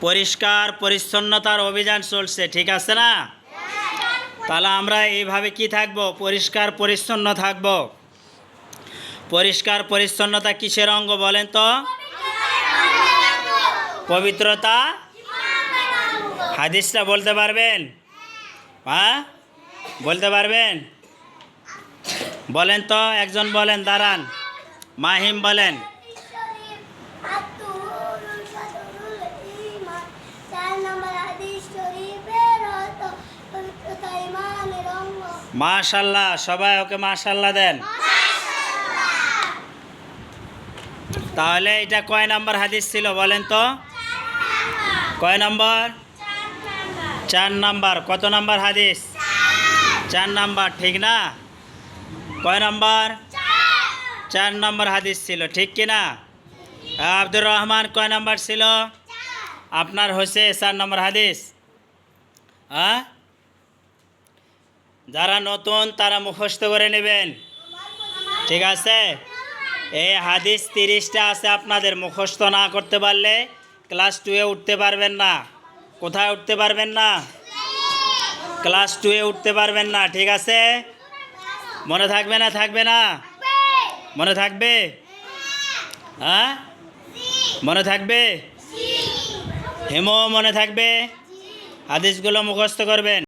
পরিষ্কার পরিচ্ছন্নতার অভিযান চলছে, ঠিক আছে না? তাহলে আমরা এইভাবে কি থাকব? পরিষ্কার পরিচ্ছন্ন থাকব। পরিষ্কার পরিচ্ছন্নতা কিসের অঙ্গ বলেন তো? পবিত্রতা? হাদিসটা বলতে পারবেন? হ্যাঁ? বলতে পারবেন? বলেন তো, একজন বলেন, দাঁড়ান। মাহিম বলেন মাশাল্লাহ, সবাই ওকে মাশাল্লাহ দেন। তাহলে এটা কয় নাম্বার হাদিস ছিল বলেন তো? কয় নাম্বার? চার নাম্বার। কত নাম্বার হাদিস? চার নাম্বার, ঠিক না? কয় নাম্বার? চার নাম্বার হাদিস ছিল, ঠিক কি না আব্দুর রহমান কয় নাম্বার ছিল? আপনার হচ্ছে চার নম্বর হাদিস। হ্যাঁ? যারা নতুন, তারা মুখস্থ করে নেবেন। ঠিক আছে? এই হাদিস তিরিশটা আছে আপনাদের মুখস্থ না করতে পারলে ক্লাস টুয়ে উঠতে পারবেন না। কোথায় উঠতে পারবেন না? ক্লাস টুয়ে উঠতে পারবেন না, ঠিক আছে? মনে থাকবে না থাকবে না? মনে থাকবে? হ্যাঁ? মনে থাকবে? হেমো মনে থাকবে। হাদিসগুলো মুখস্থ করবেন।